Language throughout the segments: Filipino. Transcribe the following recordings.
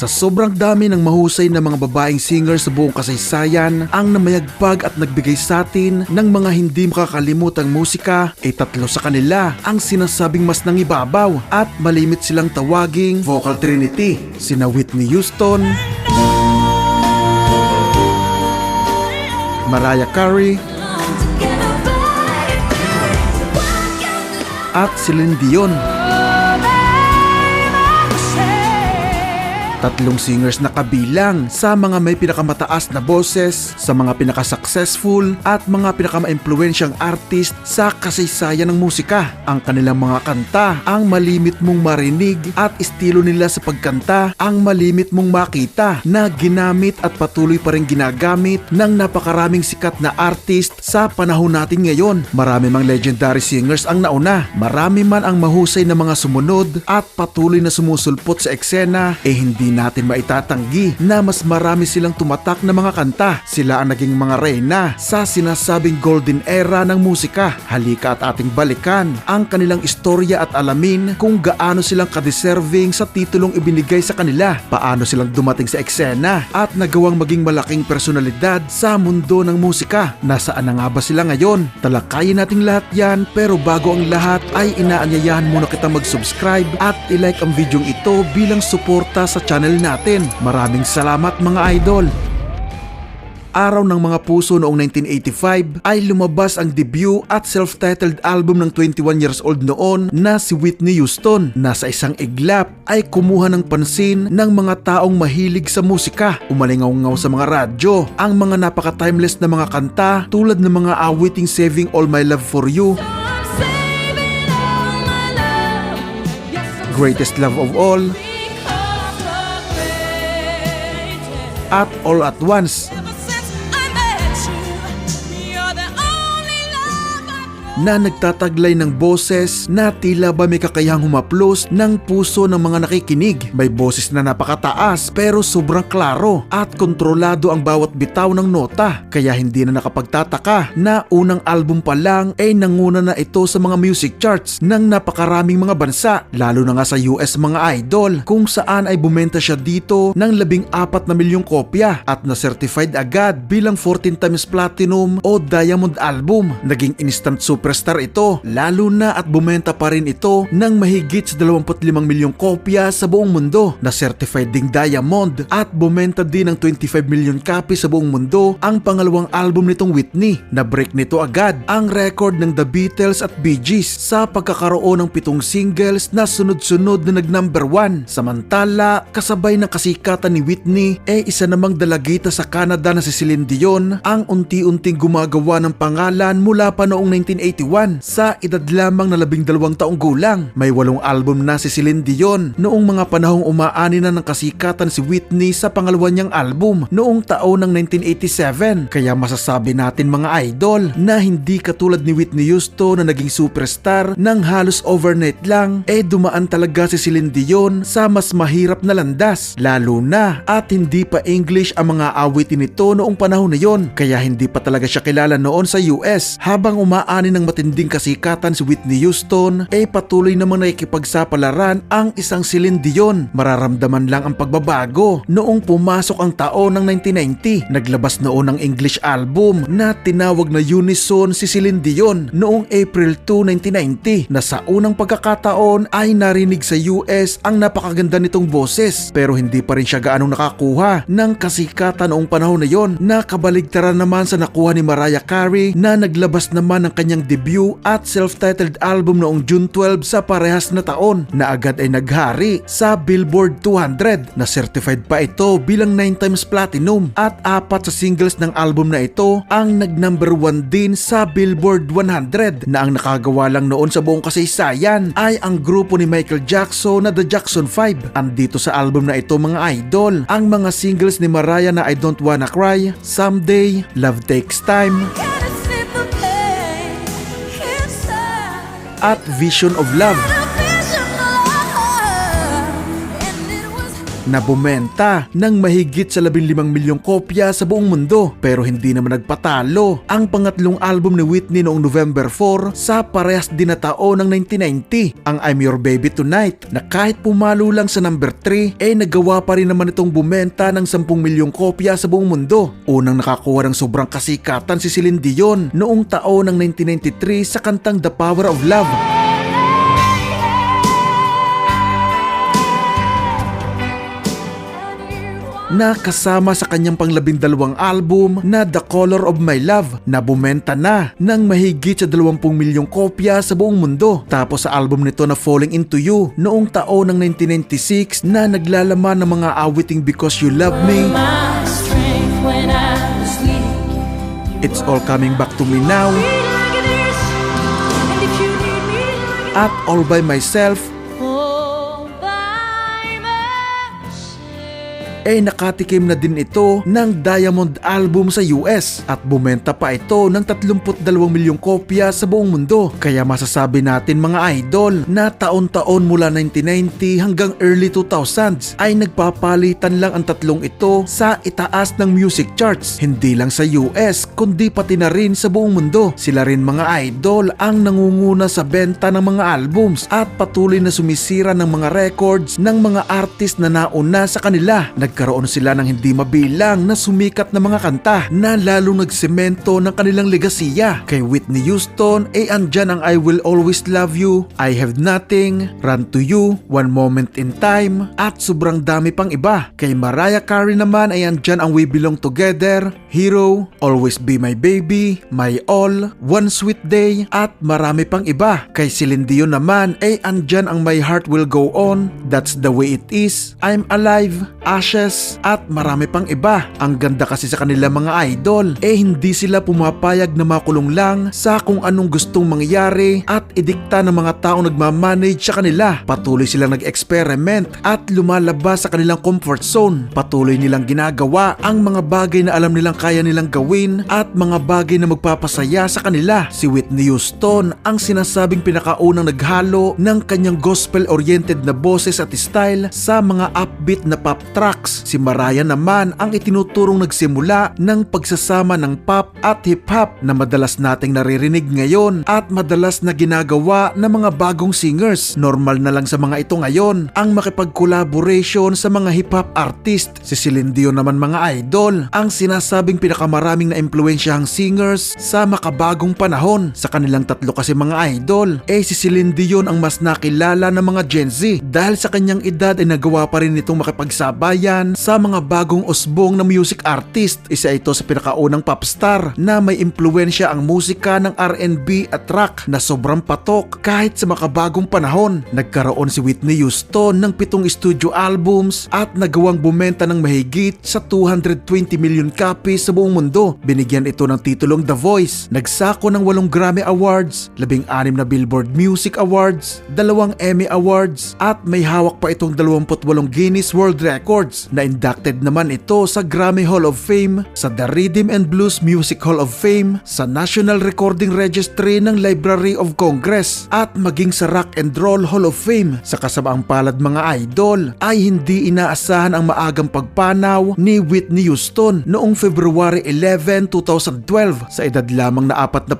Sa sobrang dami ng mahusay na mga babaeng singer sa buong kasaysayan, ang namayagpag at nagbigay sa atin ng mga hindi makakalimutang musika ay tatlo sa kanila ang sinasabing mas nangibabaw at malimit silang tawaging Vocal Trinity. Sina Whitney Houston, Mariah Carey, at Celine Dion. Tatlong singers na kabilang sa mga may pinakamataas na boses, sa mga pinaka-successful at mga pinakama-impluensyang artist sa kasaysayan ng musika. Ang kanilang mga kanta ang malimit mong marinig at estilo nila sa pagkanta ang malimit mong makita na ginamit at patuloy pa rin ginagamit ng napakaraming sikat na artist sa panahon natin ngayon. Marami mang legendary singers ang nauna, marami man ang mahusay na mga sumunod at patuloy na sumusulpot sa eksena eh hindi natin maitatanggi na mas marami silang tumatak na mga kanta. Sila ang naging mga reyna sa sinasabing golden era ng musika. Halika at ating balikan ang kanilang istorya at alamin kung gaano silang kadeserving sa titulong ibinigay sa kanila, paano silang dumating sa eksena at nagawang maging malaking personalidad sa mundo ng musika. Nasaan na nga ba sila ngayon? Talakayin nating lahat yan pero bago ang lahat ay inaanyayahan muna kita mag-subscribe at ilike ang videong ito bilang suporta sa channel natin. Maraming salamat mga idol! Araw ng mga puso noong 1985 ay lumabas ang debut at self-titled album ng 21 years old noon na si Whitney Houston na sa isang iglap ay kumuha ng pansin ng mga taong mahilig sa musika. Umalingaw-ngaw sa mga radyo ang mga napaka-timeless na mga kanta tulad ng mga awiting Saving All My Love For You, Greatest Love of All, at All At Once na nagtataglay ng boses na tila ba may kakayahang humaplos ng puso ng mga nakikinig. May boses na napakataas pero sobrang klaro at kontrolado ang bawat bitaw ng nota. Kaya hindi na nakapagtataka na unang album pa lang ay nanguna na ito sa mga music charts ng napakaraming mga bansa lalo na nga sa US mga idol kung saan ay bumenta siya dito ng labing apat na milyong kopya at na-certified agad bilang 14 times platinum o diamond album. Naging instant superstar ito lalo na at bumenta pa rin ito ng mahigit sa 25 milyong kopya sa buong mundo. Na certified ding diamond at bumenta din ng 25 milyon copy sa buong mundo ang pangalawang album nitong Whitney. Na break nito agad ang record ng The Beatles at Bee Gees sa pagkakaroon ng pitong singles na sunod-sunod na nag number 1 samantala kasabay ng kasikatan ni Whitney eh isa namang dalagita sa Canada na si Celine Dion ang unti-unting gumagawa ng pangalan mula pa noong 1981 sa edad lamang na labing dalawang taong gulang. May walong album na si Celine Dion noong mga panahong umaani na ng kasikatan si Whitney sa pangalawa niyang album noong taon ng 1987. Kaya masasabi natin mga idol na hindi katulad ni Whitney Houston na naging superstar ng halos overnight lang eh dumaan talaga si Celine Dion sa mas mahirap na landas lalo na at hindi pa English ang mga awitin nito noong panahon na yon kaya hindi pa talaga siya kilala noon sa US habang umaani ng matinding kasikatan si Whitney Houston ay patuloy namang nakikipagsapalaran ang isang Celine Dion. Mararamdaman lang ang pagbabago noong pumasok ang taon ng 1990. Naglabas noon ang English album na tinawag na Unison si Celine Dion noong April 2, 1990 na sa unang pagkakataon ay narinig sa US ang napakaganda nitong boses pero hindi pa rin siya gaanong nakakuha ng kasikatan noong panahon na yon na kabaligtaran naman sa nakuha ni Mariah Carey na naglabas naman ng kanyang debut at self-titled album noong June 12 sa parehas na taon na agad ay naghari sa Billboard 200 na certified pa ito bilang 9 times platinum at apat sa singles ng album na ito ang nag number 1 din sa Billboard 100 na ang nakagawa lang noon sa buong kasaysayan ay ang grupo ni Michael Jackson na The Jackson 5. Andito sa album na ito mga idol ang mga singles ni Mariah na I Don't Wanna Cry, Someday, Love Takes Time, at Vision of Love na bumenta ng mahigit sa 15 milyong kopya sa buong mundo pero hindi naman nagpatalo ang pangatlong album ni Whitney noong November 4 sa parehas din na taon ng 1990 ang I'm Your Baby Tonight na kahit pumalo lang sa number 3 eh nagawa pa rin naman itong bumenta ng 10 milyong kopya sa buong mundo. Unang nakakuha ng sobrang kasikatan si Celine Dion noong taon ng 1993 sa kantang The Power of Love. Na kasama sa kanyang panglabindalawang album na The Color of My Love na bumenta na ng mahigit sa 20 milyong kopya sa buong mundo. Tapos sa album nito na Falling Into You noong taon ng 1996 na naglalaman ng mga awiting Because You Love Me. It's All Coming Back to Me Now, at All By Myself ay nakatikim na din ito ng Diamond album sa US at bumenta pa ito ng 32 milyong kopya sa buong mundo. Kaya masasabi natin mga idol na taon-taon mula 1990 hanggang early 2000s ay nagpapalitan lang ang tatlong ito sa itaas ng music charts. Hindi lang sa US kundi pati na rin sa buong mundo. Sila rin mga idol ang nangunguna sa benta ng mga albums at patuloy na sumisira ng mga records ng mga artist na nauna sa kanila. Nagkaroon sila ng hindi mabilang na sumikat na mga kanta na lalong nagsemento ng kanilang legasiya. Kay Whitney Houston ay andyan ang I Will Always Love You, I Have Nothing, Run to You, One Moment in Time, at sobrang dami pang iba. Kay Mariah Carey naman ay andyan ang We Belong Together, Hero, Always Be My Baby, My All, One Sweet Day, at marami pang iba. Kay Celine Dion naman ay andyan ang My Heart Will Go On, That's the Way It Is, I'm Alive, Ashes, at marami pang iba. Ang ganda kasi sa kanila mga idol, eh hindi sila pumapayag na makulong lang sa kung anong gustong mangyari at idikta ng mga taong nagmamanage sa kanila. Patuloy silang nag-experiment at lumalabas sa kanilang comfort zone. Patuloy nilang ginagawa ang mga bagay na alam nilang kaya nilang gawin at mga bagay na magpapasaya sa kanila. Si Whitney Houston ang sinasabing pinakaunang naghalo ng kanyang gospel-oriented na boses at style sa mga upbeat na pop tracks. Si Mariah naman ang itinuturong nagsimula ng pagsasama ng pop at hip-hop na madalas nating naririnig ngayon at madalas na ginagawa ng mga bagong singers. Normal na lang sa mga ito ngayon ang makipag-collaboration sa mga hip-hop artist. Si Celine Dion naman mga idol ang sinasabing pinakamaraming na impluensyahang singers sa makabagong panahon. Sa kanilang tatlo kasi mga idol, eh si Celine Dion ang mas nakilala ng mga Gen Z dahil sa kanyang edad ay nagawa pa rin itong makipagsabayan sa mga bagong usbong na music artist. Isa ito sa pinakaunang popstar na may impluensya ang musika ng R&B at rock na sobrang patok kahit sa makabagong panahon. Nagkaroon si Whitney Houston ng pitong studio albums at nagawang bumenta ng mahigit sa 220 million copies sa buong mundo. Binigyan ito ng titulong The Voice. Nagsako ng walong Grammy Awards, labing anim na Billboard Music Awards, dalawang Emmy Awards at may hawak pa itong 28 Guinness World Records na inducted naman ito sa Grammy Hall of Fame, sa The Rhythm and Blues Music Hall of Fame, sa National Recording Registry ng Library of Congress at maging sa Rock and Roll Hall of Fame. Sa kasabaang palad mga idol ay hindi inaasahan ang maagang pagpanaw ni Whitney Houston noong February 11, 2012 sa edad lamang na 48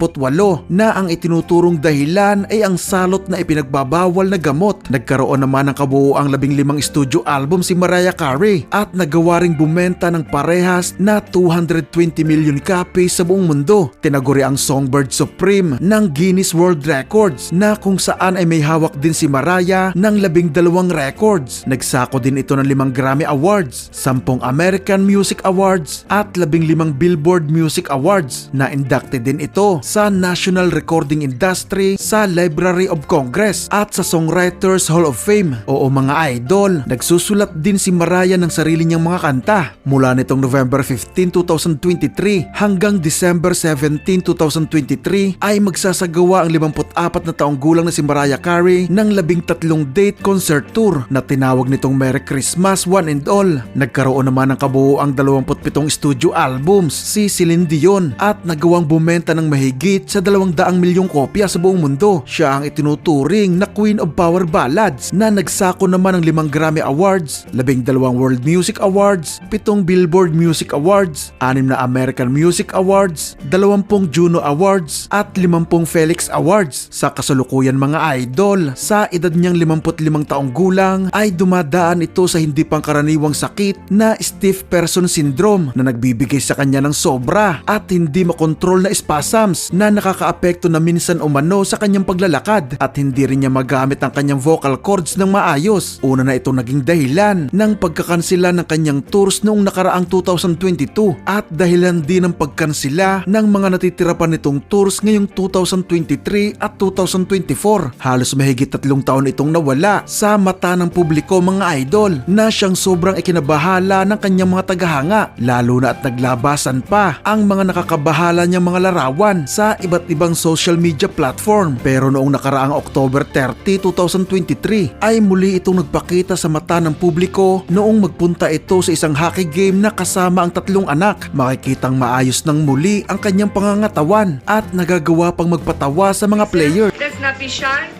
na ang itinuturong dahilan ay ang salot na ipinagbabawal na gamot. Nagkaroon naman ng kabuoang 15 studio album si Mariah Carey at nagawa ring bumenta ng parehas na 220 million copies sa buong mundo. Tinaguri ang Songbird Supreme ng Guinness World Records na kung saan ay may hawak din si Mariah ng labing dalawang records. Nagsako din ito ng limang Grammy Awards, sampung American Music Awards at labing limang Billboard Music Awards na inducted din ito sa National Recording Industry sa Library of Congress at sa Songwriters Hall of Fame. Oo mga idol, nagsusulat din si Mariah ng sarili niyang mga kanta mula nitong November 15, 2023 hanggang December 17, 2023 ay magsasagawa ang 54 na taong gulang na si Mariah Carey ng labing tatlong date concert tour na tinawag nitong Merry Christmas One and All. Nagkaroon naman ng kabuoang 27 studio albums si Celine Dion at nagawang bumenta ng mahigit sa 200 milyong kopya sa buong mundo. Siya ang itinuturing na Queen of Power Ballads na nagsako naman ng limang Grammy Awards, labing dalawang World Music Awards, pitong Billboard Music Awards, anim na American Music Awards, dalawampung Juno Awards, at limampung Felix Awards. Sa kasalukuyan mga idol, sa edad niyang 55 taong gulang ay dumadaan ito sa hindi pangkaraniwang sakit na stiff person syndrome na nagbibigay sa kanya ng sobra at hindi makontrol na spasms na nakakaapekto na minsan umano sa kanyang paglalakad at hindi rin niya magamit ang kanyang vocal cords ng maayos. Una na itong naging dahilan ng pagkakansela ng kanyang tours noong nakaraang 2022 at dahilan din ng pagkansela ng mga natitira pa nitong tours ngayong 2023 at 2024. Halos mahigit tatlong taon itong nawala sa mata ng publiko mga idol na siyang sobrang ikinabahala ng kanyang mga tagahanga lalo na at naglabasan pa ang mga nakakabahala niyang mga larawan sa iba't ibang social media platform. Pero noong nakaraang October 30, 2023 ay muli itong nagpakita sa mata ng publiko noong magpunta ito sa isang hockey game na kasama ang tatlong anak. Makikitang maayos ng muli ang kanyang pangangatawan at nagagawa pang magpatawa sa mga player. Let's not be shy.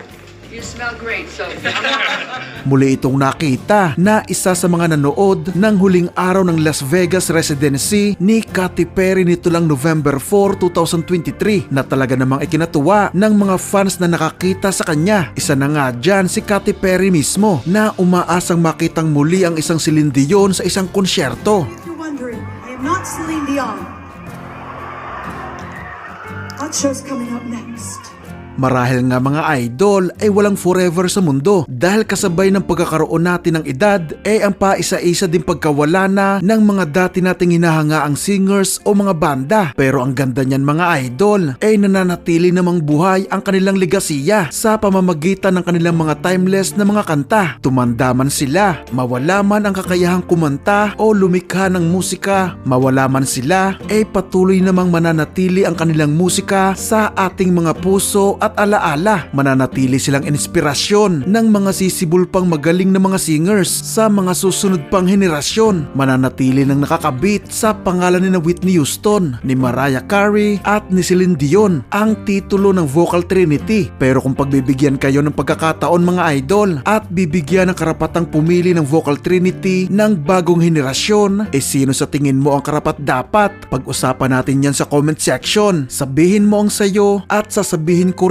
You smell great, so Muli itong nakita na isa sa mga nanood ng huling araw ng Las Vegas residency ni Katy Perry nito lang November 4, 2023 na talaga namang ikinatuwa ng mga fans na nakakita sa kanya. Isa na nga dyan si Katy Perry mismo na umaasang makitang muli ang isang Celine Dion sa isang konsyerto. If you're wondering, I am not Celine Dion. What show's coming up next? Marahil nga mga idol ay walang forever sa mundo dahil kasabay ng pagkakaroon natin ng edad ay ang paisa-isa din pagkawala na ng mga dati nating hinahangaang singers o mga banda. Pero ang ganda niyan mga idol ay nananatili namang buhay ang kanilang legasiya sa pamamagitan ng kanilang mga timeless na mga kanta. Tumanda man sila, mawala man ang kakayahang kumanta o lumikha ng musika, mawala man sila ay patuloy namang mananatili ang kanilang musika sa ating mga puso at alaala. Mananatili silang inspirasyon ng mga sisibol pang magaling na mga singers sa mga susunod pang henerasyon. Mananatili ng nakakabit sa pangalan ni na Whitney Houston, ni Mariah Carey at ni Celine Dion ang titulo ng Vocal Trinity. Pero kung pagbibigyan kayo ng pagkakataon mga idol at bibigyan ng karapatang pumili ng Vocal Trinity ng bagong henerasyon, eh sino sa tingin mo ang karapat dapat? Pag-usapan natin yan sa comment section. Sabihin mo ang sayo at sasabihin ko